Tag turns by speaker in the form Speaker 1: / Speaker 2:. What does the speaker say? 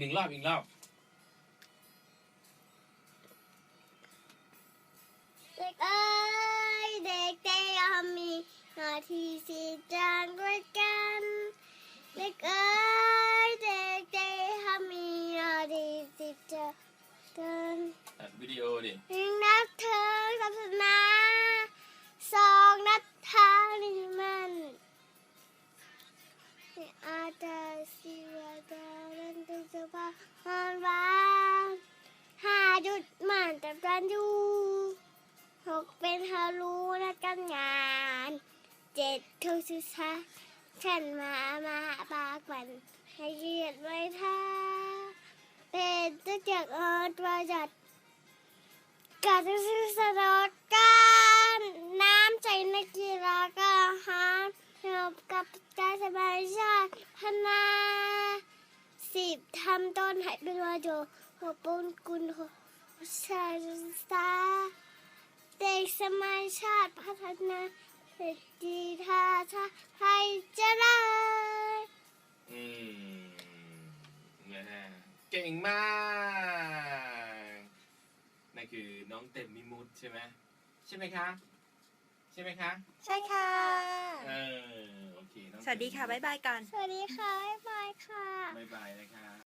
Speaker 1: หนึ่งรอบอีกรอบ
Speaker 2: เด็กเอ้ยเด็กเตยอมมีหน้าที่สิจางด้วยกัน เด็กเอ้ยเด็กเตยอมมีหน้าที่สิจางกัน
Speaker 1: อะวิดีโอดิ
Speaker 2: หนึ่งนับ เป็นฮารูนัดกันงานเจ็ดคือสื่อสาฉันมามาปากวันให้เกียรติไว้ท่าเป็นตัวจากออดประจัดการซื้อสนอการน้ำใจนักกีฬาก็หารเกี่ยวกับการสบายชาติพนาสิบทำต้นให้เป็นวาโจหัวปุนกุลหัวชาติสาเด็กสมั พัฒนาเศรษฐีทาชาไทยเจริญ
Speaker 1: อืมนะฮะเก่งมาก นั่นคือน้องเต็มมิมุดใช่ไหมใช่ไหมคะ ใช่ไหมคะ
Speaker 3: ใช่ค่ะ
Speaker 1: เออ โอเคน้อง
Speaker 3: สวัสดีค่ะบ๊ายบายก่อน
Speaker 2: สวัสดีค่ะ บ๊ายบายค่ะ
Speaker 1: บ๊ายบายนะคะ